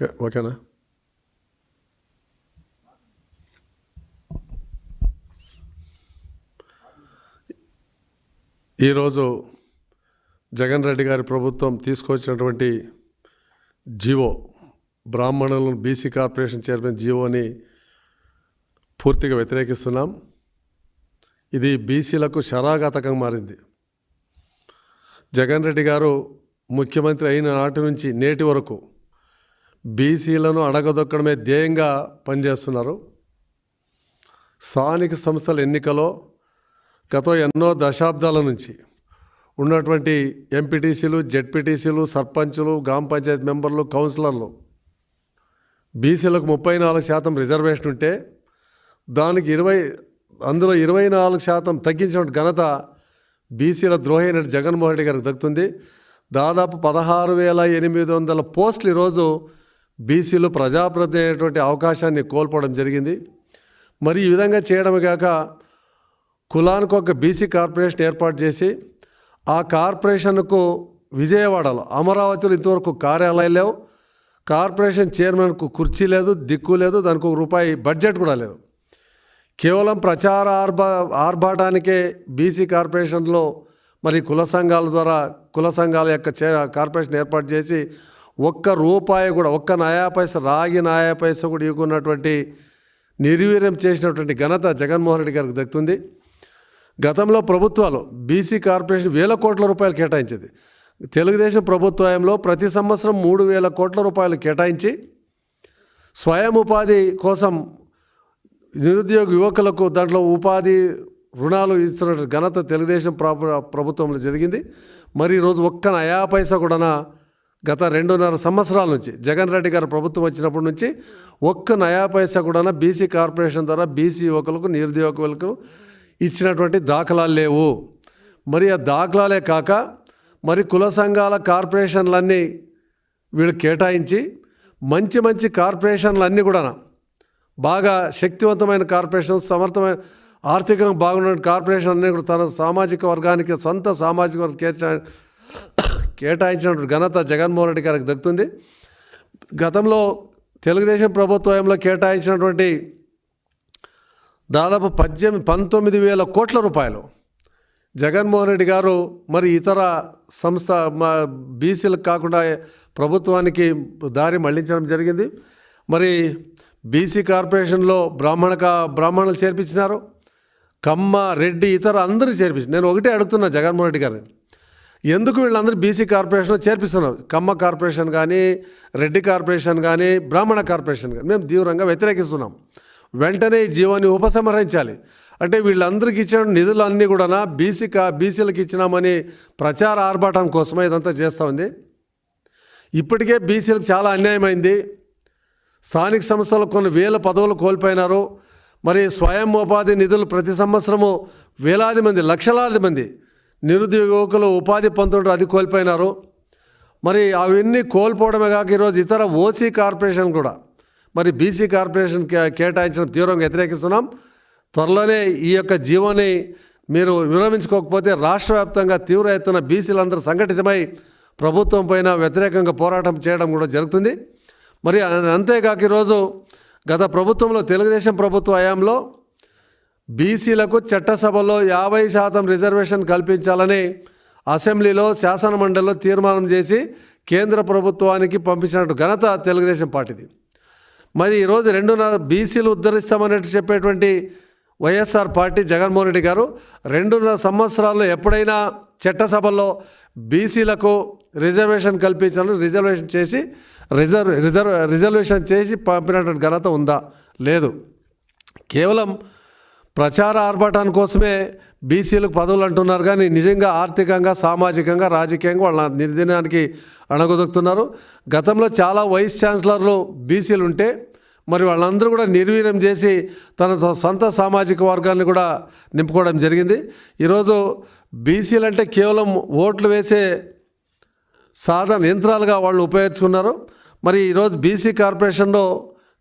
Okay ఓకేనా ఈరోజు జగన్ రెడ్డి గారి ప్రభుత్వం తీసుకొచ్చినటువంటి జీవో బ్రాహ్మణులను బీసీ కార్పొరేషన్ చైర్మన్ జీవోని పూర్తిగా వ్యతిరేకిస్తున్నాం. ఇది బీసీలకు శరాఘాతకం మారింది. జగన్ రెడ్డి గారు ముఖ్యమంత్రి అయిన నాటి నుంచి నేటి వరకు బీసీలను అడగదొక్కడమే ధ్యేయంగా పనిచేస్తున్నారు. స్థానిక సంస్థల ఎన్నికలో గత ఎన్నో దశాబ్దాల నుంచి ఉన్నటువంటి ఎంపీటీసీలు జెడ్పీటీసీలు సర్పంచులు గ్రామ పంచాయతీ మెంబర్లు కౌన్సిలర్లు బీసీలకు ముప్పై నాలుగు శాతం రిజర్వేషన్ ఉంటే దానికి ఇరవై అందులో ఇరవై నాలుగు శాతం తగ్గించిన ఘనత బీసీల ద్రోహి జగన్మోహన్ రెడ్డి గారికి దక్కుతుంది. దాదాపు పదహారు వేల ఎనిమిది వందల పోస్టులు ఈరోజు బీసీలు ప్రజాప్రతినిధి అయినటువంటి అవకాశాన్ని కోల్పోవడం జరిగింది. మరి ఈ విధంగా చేయడమే కాక కులానికి ఒక బీసీ కార్పొరేషన్ ఏర్పాటు చేసి ఆ కార్పొరేషన్కు విజయవాడలో అమరావతిలో ఇంతవరకు కార్యాలయం లేవు. కార్పొరేషన్ చైర్మన్కు కుర్చీ లేదు దిక్కు లేదు దానికి ఒక రూపాయి బడ్జెట్ కూడా లేదు. కేవలం ప్రచార ఆర్భా ఆర్భాటానికే బీసీ కార్పొరేషన్లో మరి కుల సంఘాల ద్వారా కుల సంఘాల యొక్క చే కార్పొరేషన్ ఏర్పాటు చేసి ఒక్క రూపాయి కూడా ఒక్క నయా పైస రాగి నయా పైస కూడా ఇవ్వకున్నటువంటి నిర్వీర్యం చేసినటువంటి ఘనత జగన్మోహన్ రెడ్డి గారికి దక్కుతుంది. గతంలో ప్రభుత్వాలు బీసీ కార్పొరేషన్ వేల కోట్ల రూపాయలు కేటాయించింది. తెలుగుదేశం ప్రభుత్వంలో ప్రతి సంవత్సరం మూడు వేల కోట్ల రూపాయలు కేటాయించి స్వయం ఉపాధి కోసం నిరుద్యోగ యువకులకు దాంట్లో ఉపాధి రుణాలు ఇస్తున్న ఘనత తెలుగుదేశం ప్రభుత్వంలో జరిగింది. మరి ఈరోజు ఒక్క నయా పైసా కూడా గత రెండున్నర సంవత్సరాల నుంచి జగన్ రెడ్డి గారు ప్రభుత్వం వచ్చినప్పటి నుంచి ఒక్క నయా పైసా కూడా బీసీ కార్పొరేషన్ ద్వారా బీసీ యువకులకు నిరుద్యోగులకు ఇచ్చినటువంటి దాఖలాలు లేవు. మరి ఆ దాఖలాలే కాక మరి కుల సంఘాల కార్పొరేషన్లన్నీ వీళ్ళు కేటాయించి మంచి మంచి కార్పొరేషన్లు కూడా బాగా శక్తివంతమైన కార్పొరేషన్ సమర్థమైన ఆర్థికంగా బాగున్న కార్పొరేషన్ అన్నీ కూడా తన సామాజిక వర్గానికి సొంత సామాజిక వర్గం కేటాయించినటువంటి ఘనత జగన్మోహన్ రెడ్డి గారికి దక్కుతుంది. గతంలో తెలుగుదేశం ప్రభుత్వంలో కేటాయించినటువంటి దాదాపు పద్దెనిమిది పంతొమ్మిది వేల కోట్ల రూపాయలు జగన్మోహన్ రెడ్డి గారు మరి ఇతర సంస్థ మా బీసీలకు కాకుండా ప్రభుత్వానికి దారి మళ్ళించడం జరిగింది. మరి బీసీ కార్పొరేషన్లో బ్రాహ్మణ బ్రాహ్మణులు చేర్పించినారు. కమ్మ రెడ్డి ఇతర అందరూ చేర్పించారు నేను ఒకటే అడుగుతున్నా జగన్మోహన్ రెడ్డి గారిని. ఎందుకు వీళ్ళందరూ బీసీ కార్పొరేషన్లో చేర్పిస్తున్నారు? కమ్మ కార్పొరేషన్ కానీ రెడ్డి కార్పొరేషన్ కానీ బ్రాహ్మణ కార్పొరేషన్ కానీ మేము తీవ్రంగా వ్యతిరేకిస్తున్నాం. వెంటనే ఈ జీవాన్ని ఉపసంహరించాలి. అంటే వీళ్ళందరికీ ఇచ్చిన నిధులన్నీ కూడా బీసీ కా బీసీలకు ఇచ్చినామని ప్రచార ఆర్భాటం కోసమే ఇదంతా చేస్తూ ఉంది. ఇప్పటికే బీసీలకు చాలా అన్యాయమైంది స్థానిక సంస్థలు కొన్ని వేల పదవులు కోల్పోయినారు. మరి స్వయం ఉపాధి నిధులు ప్రతి సంవత్సరము వేలాది మంది లక్షలాది మంది నిరుద్యోగ యువకులు ఉపాధి పొందుతుంటారు అది కోల్పోయినారు. మరి అవన్నీ కోల్పోవడమే కాక ఈరోజు ఇతర ఓసీ కార్పొరేషన్ కూడా మరి బీసీ కార్పొరేషన్ కే- కేటాయించిన తీవ్రంగా వ్యతిరేకిస్తున్నాం. త్వరలోనే ఈ యొక్క జీవోని మీరు విరమించుకోకపోతే రాష్ట్ర వ్యాప్తంగా తీవ్ర ఎత్తున బీసీలందరూ సంఘటితమై ప్రభుత్వం పైన వ్యతిరేకంగా పోరాటం చేయడం కూడా జరుగుతుంది. మరి అంతేకాక ఈరోజు గత ప్రభుత్వంలో తెలుగుదేశం ప్రభుత్వ హయాంలో బీసీలకు చట్టసభలో యాభై శాతం రిజర్వేషన్ కల్పించాలని అసెంబ్లీలో శాసనమండలిలో తీర్మానం చేసి కేంద్ర ప్రభుత్వానికి పంపించినట్టు ఘనత తెలుగుదేశం పార్టీది. మరి ఈరోజు రెండున్నర బీసీలు ఉద్ధరిస్తామన్నట్టు చెప్పేటువంటి వైఎస్ఆర్ పార్టీ జగన్మోహన్ రెడ్డి గారు రెండున్నర సంవత్సరాల్లో ఎప్పుడైనా చట్టసభల్లో బీసీలకు రిజర్వేషన్ కల్పించాలని రిజర్వేషన్ చేసి రిజర్వ్ రిజర్వ్ రిజర్వేషన్ చేసి పంపినటువంటి ఘనత ఉందా? లేదు. కేవలం ప్రచార ఆర్భాటాని కోసమే బీసీలకు పదవులు అంటున్నారు కానీ నిజంగా ఆర్థికంగా సామాజికంగా రాజకీయంగా వాళ్ళ నిర్దినానికి అణగదొక్కుతున్నారు. గతంలో చాలా వైస్ ఛాన్సలర్లు బీసీలు ఉంటే మరి వాళ్ళందరూ కూడా నిర్వీర్యం చేసి తన సొంత సామాజిక వర్గాన్ని కూడా నింపుకోవడం జరిగింది. ఈరోజు బీసీలు అంటే కేవలం ఓట్లు వేసే సాధన యంత్రాలుగా వాళ్ళు ఉపయోగించుకున్నారు. మరి ఈరోజు బీసీ కార్పొరేషన్లో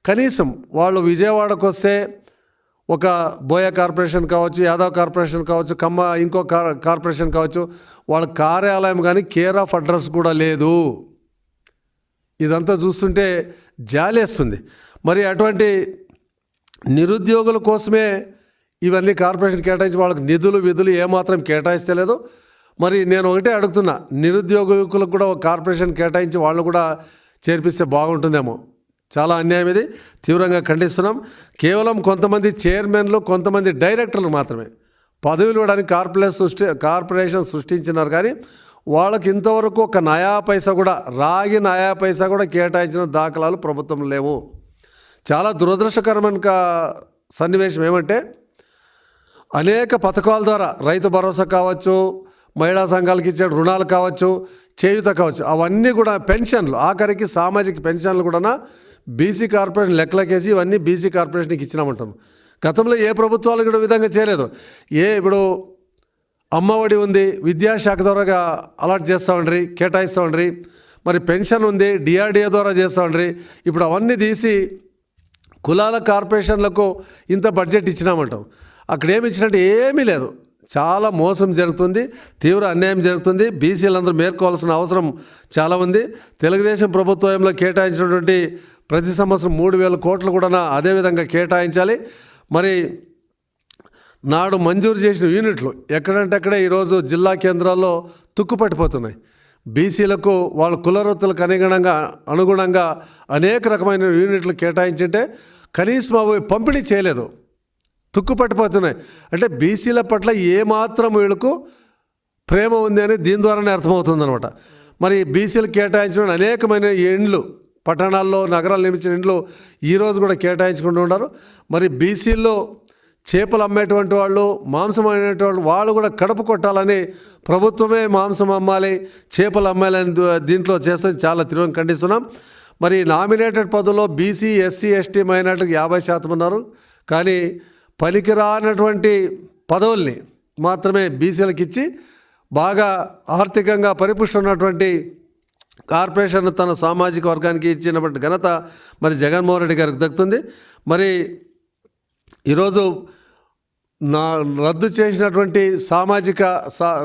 కనీసం వాళ్ళు విజయవాడకు వస్తే ఒక బోయ కార్పొరేషన్ కావచ్చు యాదవ్ కార్పొరేషన్ కావచ్చు కమ్మ ఇంకో కార్ కార్పొరేషన్ కావచ్చు వాళ్ళ కార్యాలయం కానీ కేర్ ఆఫ్ అడ్రస్ కూడా లేదు. ఇదంతా చూస్తుంటే జాలేస్తుంది మరి అటువంటి నిరుద్యోగుల కోసమే ఇవన్నీ కార్పొరేషన్ కేటాయించి వాళ్ళకి నిధులు విధులు ఏమాత్రం కేటాయిస్తలేదు. మరి నేను ఒకటే అడుగుతున్నా నిరుద్యోగులకు కూడా ఒక కార్పొరేషన్ కేటాయించి వాళ్ళు కూడా చేర్పిస్తే బాగుంటుందేమో. చాలా అన్యాయం ఇది. తీవ్రంగా ఖండిస్తున్నాం. కేవలం కొంతమంది చైర్మన్లు కొంతమంది డైరెక్టర్లు మాత్రమే. పదవులు ఇవ్వడానికి కార్పొరేషన్ సృష్టి కార్పొరేషన్ సృష్టించినారు కానీ వాళ్ళకి ఇంతవరకు ఒక నయా పైసా కూడా రాగి నయా పైసా కూడా కేటాయించిన దాఖలాలు ప్రభుత్వం లేవు. చాలా దురదృష్టకరమైన కా- సన్నివేశం ఏమంటే అనేక పథకాల ద్వారా రైతు భరోసా కావచ్చు మహిళా సంఘాలకు ఇచ్చే రుణాలు కావచ్చు చేయుత కావచ్చు అవన్నీ కూడా పెన్షన్లు. ఆఖరికి సామాజిక పెన్షన్లు కూడా బీసీ కార్పొరేషన్ లెక్కలకేసి ఇవన్నీ బీసీ కార్పొరేషన్కి ఇచ్చినామంటాం. గతంలో ఏ ప్రభుత్వాలు కూడా విధంగా చేయలేదు. ఏ ఇప్పుడు అమ్మఒడి ఉంది విద్యాశాఖ ద్వారా అలాట్ చేస్తామండ్రి కేటాయిస్తామండ్రి మరి పెన్షన్ ఉంది డిఆర్డిఏ ద్వారా చేస్తామండ్రి ఇప్పుడు అవన్నీ తీసి కులాల కార్పొరేషన్లకు ఇంత బడ్జెట్ ఇచ్చినామంటాం. అక్కడ ఏమి ఇచ్చినట్టు ఏమీ లేదు. చాలా మోసం జరుగుతుంది తీవ్ర అన్యాయం జరుగుతుంది బీసీలందరూ మేర్కోవాల్సిన అవసరం చాలా ఉంది. తెలుగుదేశం ప్రభుత్వంలో కేటాయించినటువంటి ప్రతి సంవత్సరం మూడు వేల కోట్లు కూడా అదేవిధంగా కేటాయించాలి. మరి నాడు మంజూరు చేసిన యూనిట్లు ఎక్కడంటే అక్కడే ఈరోజు జిల్లా కేంద్రాల్లో తుక్కుపట్టిపోతున్నాయి. బీసీలకు వాళ్ళ కులవృత్తులకు అనుగుణంగా అనుగుణంగా అనేక రకమైన యూనిట్లు కేటాయించింటే కనీసం అవి పంపిణీ చేయలేదు. తుక్కుపట్టిపోతున్నాయి. అంటే బీసీల పట్ల ఏమాత్రం వీళ్ళకు ప్రేమ ఉంది అని దీని ద్వారానే అర్థమవుతుంది అనమాట మరి బీసీలు కేటాయించిన అనేకమైన ఇండ్లు పట్టణాల్లో నగరాలు నిర్మించిన ఇండ్లు ఈరోజు కూడా కేటాయించుకుంటూ ఉన్నారు. మరి బీసీల్లో చేపలు అమ్మేటువంటి వాళ్ళు మాంసం అమ్మేటువంటి వాళ్ళు కూడా కడుపు కొట్టాలని ప్రభుత్వమే మాంసం అమ్మాలి చేపలు అమ్మాలని దీంట్లో చేస్తే చాలా తీవ్రంగా ఖండిస్తున్నాం. మరి నామినేటెడ్ పదవుల్లో బీసీ ఎస్సీ ఎస్టీ మైనార్టీకి యాభై శాతం ఉన్నారు. కానీ పనికిరానటువంటి పదవుల్ని మాత్రమే బీసీలకు ఇచ్చి బాగా ఆర్థికంగా పరిపుష్టి ఉన్నటువంటి కార్పొరేషన్ తన సామాజిక వర్గానికి ఇచ్చినటువంటి ఘనత మరి జగన్మోహన్ రెడ్డి గారికి దక్కుతుంది. మరి ఈరోజు నా రద్దు చేసినటువంటి సామాజిక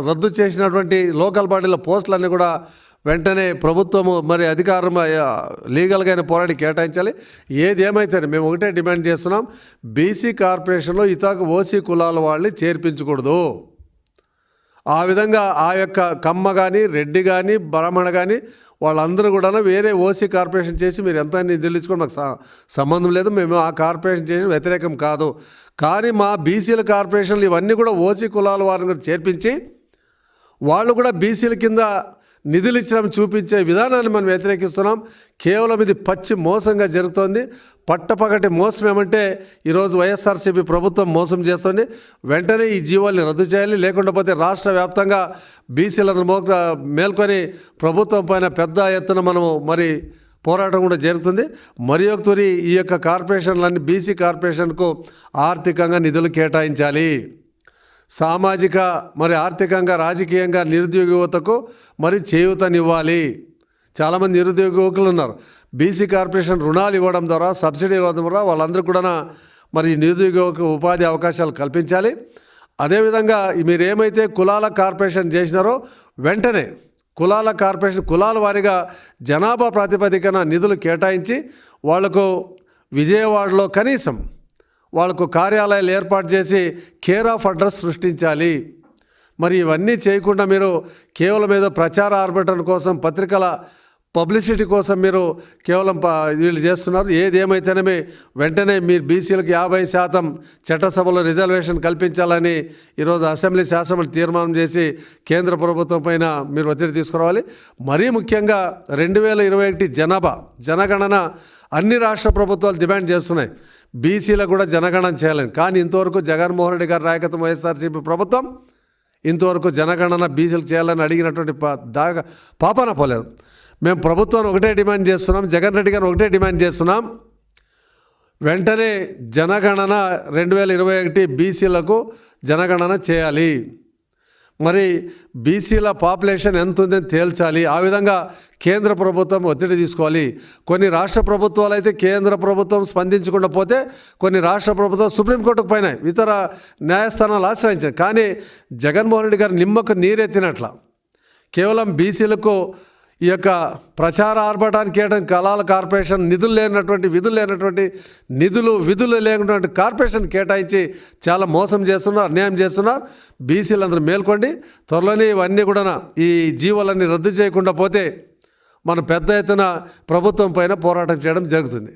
రద్దు చేసినటువంటి లోకల్ బాడీల పోస్టులన్నీ కూడా వెంటనే ప్రభుత్వము మరి అధికారం లీగల్గా అయిన పోరాడి కేటాయించాలి. ఏది ఏమైతే మేము ఒకటే డిమాండ్ చేస్తున్నాం బీసీ కార్పొరేషన్లో ఇతర ఓసీ కులాల వాళ్ళని చేర్పించకూడదు. ఆ విధంగా ఆ యొక్క కమ్మ కానీ రెడ్డి కానీ బ్రాహ్మణ కానీ వాళ్ళందరూ కూడా వేరే ఓసీ కార్పొరేషన్ చేసి మీరు ఎంత నిధులు ఇచ్చుకోండి మాకు సంబంధం లేదు. మేము ఆ కార్పొరేషన్ చేసి వ్యతిరేకం కాదు. కానీ మా బీసీల కార్పొరేషన్లు ఇవన్నీ కూడా ఓసీ కులాల వారిని చేర్పించి వాళ్ళు కూడా బీసీల కింద నిధులు ఇచ్చడం చూపించే విధానాన్ని మనం వ్యతిరేకిస్తున్నాం. కేవలం ఇది పచ్చి మోసంగా జరుగుతోంది. పట్టపగటి మోసం ఏమంటే ఈరోజు వైఎస్ఆర్సీపీ ప్రభుత్వం మోసం చేస్తుంది. వెంటనే ఈ జీవోల్ని రద్దు చేయాలి. లేకుండా పోతే రాష్ట్ర వ్యాప్తంగా బీసీలను మో మేల్కొని ప్రభుత్వం పైన పెద్ద ఎత్తున మనము మరి పోరాటం కూడా జరుగుతుంది. మరి ఒకరి తూరి ఈ యొక్క కార్పొరేషన్లన్నీ బీసీ కార్పొరేషన్కు ఆర్థికంగా నిధులు కేటాయించాలి. సామాజిక మరి ఆర్థికంగా రాజకీయంగా నిరుద్యోగ యువతకు మరి చేయూతనివ్వాలి. చాలామంది నిరుద్యోగ యువకులు ఉన్నారు. బీసీ కార్పొరేషన్ రుణాలు ఇవ్వడం ద్వారా సబ్సిడీ ఇవ్వడం ద్వారా వాళ్ళందరూ కూడా మరి నిరుద్యోగ ఉపాధి అవకాశాలు కల్పించాలి. అదేవిధంగా మీరు ఏమైతే కులాల కార్పొరేషన్ చేసినారో వెంటనే కులాల కార్పొరేషన్ కులాల వారిగా జనాభా ప్రాతిపదికన నిధులు కేటాయించి వాళ్ళకు విజయవాడలో కనీసం వాళ్ళకు కార్యాలయాలు ఏర్పాటు చేసి కేర్ ఆఫ్ అడ్రస్ సృష్టించాలి. మరి ఇవన్నీ చేయకుండా మీరు కేవలం ఏదో ప్రచార ఆర్భటన కోసం పత్రికల పబ్లిసిటీ కోసం మీరు కేవలం ప- వీళ్ళు చేస్తున్నారు. ఏది ఏమైతేనేమి వెంటనే మీరు బీసీలకు యాభై శాతం చట్టసభలో రిజర్వేషన్ కల్పించాలని ఈరోజు అసెంబ్లీ శాసనసభ తీర్మానం చేసి కేంద్ర ప్రభుత్వం పైన మీరు ఒత్తిడి తీసుకురావాలి. మరీ ముఖ్యంగా రెండు వేల ఇరవై ఒకటి జనాభా జనగణన అన్ని రాష్ట్ర ప్రభుత్వాలు డిమాండ్ చేస్తున్నాయి. బీసీలకు కూడా జనగణన చేయాలని. కానీ ఇంతవరకు జగన్మోహన్ రెడ్డి గారి నాయకత్వం వైఎస్ఆర్సీపీ ప్రభుత్వం ఇంతవరకు జనగణన బీసీలకు చేయాలని అడిగినటువంటి పా దాగా పాపన పోలేదు. మేము ప్రభుత్వాన్ని ఒకటే డిమాండ్ చేస్తున్నాం జగన్ రెడ్డి గారిని ఒకటే డిమాండ్ చేస్తున్నాం. వెంటనే జనగణన రెండు వేల ఇరవై ఒకటి బీసీలకు జనగణన చేయాలి. మరి బీసీల పాపులేషన్ ఎంత ఉందని తేల్చాలి. ఆ విధంగా కేంద్ర ప్రభుత్వం ఒత్తిడి తీసుకోవాలి. కొన్ని రాష్ట్ర ప్రభుత్వాలు అయితే కేంద్ర ప్రభుత్వం స్పందించకుండా పోతే కొన్ని రాష్ట్ర ప్రభుత్వం సుప్రీంకోర్టుకు పైన ఇతర న్యాయస్థానాలు ఆశ్రయించాయి. కానీ జగన్మోహన్ రెడ్డి గారు నిమ్మకు నీరెత్తినట్ల కేవలం బీసీలకు ఈ యొక్క ప్రచార ఆర్భటానికి కేటాయిన కళాల కార్పొరేషన్ నిధులు లేనటువంటి విధులు లేనటువంటి నిధులు విధులు లేనటువంటి కార్పొరేషన్ కేటాయించి చాలా మోసం చేస్తున్నారు అన్యాయం చేస్తున్నారు. బీసీలందరూ మేల్కొండి. త్వరలోనే ఇవన్నీ కూడా ఈ జీవోలన్నీ రద్దు చేయకుండా పోతే మనం పెద్ద ఎత్తున ప్రభుత్వం పైన పోరాటం చేయడం జరుగుతుంది.